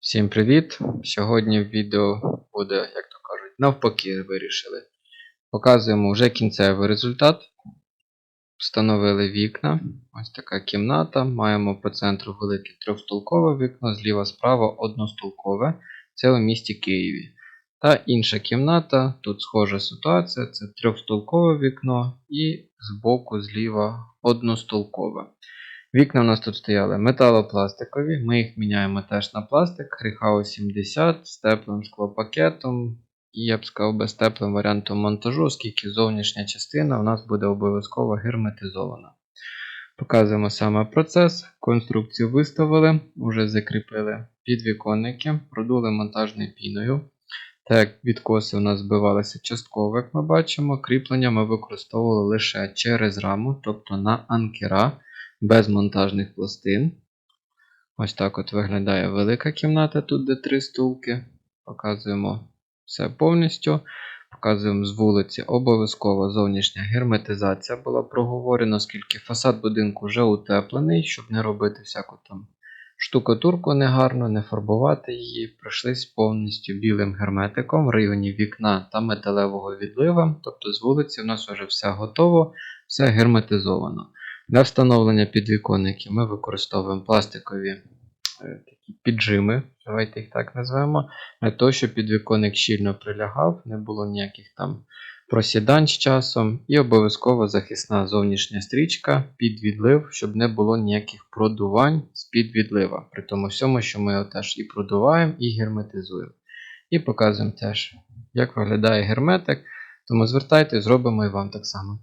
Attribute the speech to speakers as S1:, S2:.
S1: Всім привіт! Сьогодні відео буде, як то кажуть, навпаки вирішили. Показуємо вже кінцевий результат. Встановили вікна. Ось така кімната. Маємо по центру велике трьохстолкове вікно, зліва справа одностолкове. Це у місті Києві. Та інша кімната, тут схожа ситуація, це трьохстолкове вікно і збоку зліва одностолкове. Вікна у нас тут стояли металопластикові, ми їх міняємо теж на пластик, Ріхау 70 з теплим склопакетом і я б сказав би з теплим варіантом монтажу, оскільки зовнішня частина у нас буде обов'язково герметизована. Показуємо саме процес. Конструкцію виставили, вже закріпили підвіконники, продули монтажною піною. Так відкоси у нас збивалися частково, як ми бачимо, кріплення ми використовували лише через раму, тобто на анкера без монтажних пластин. Ось так от виглядає велика кімната, тут де три стулки. Показуємо все повністю. Показуємо з вулиці обов'язково зовнішня герметизація була проговорена, оскільки фасад будинку вже утеплений, щоб не робити всяку там штукатурку негарно, не фарбувати її. Пройшлись повністю білим герметиком в районі вікна та металевого відлива. Тобто з вулиці в нас вже все готово, все герметизовано. Для встановлення підвіконників ми використовуємо пластикові е, такі піджими, давайте їх так назвемо, для того, щоб підвіконник щільно прилягав, не було ніяких там просідань з часом, і обов'язково захисна зовнішня стрічка під відлив, щоб не було ніяких продувань з-під відлива. При тому всьому, що ми його теж і продуваємо, і герметизуємо. І показуємо теж, як виглядає герметик. Тому звертайте, зробимо і вам так само.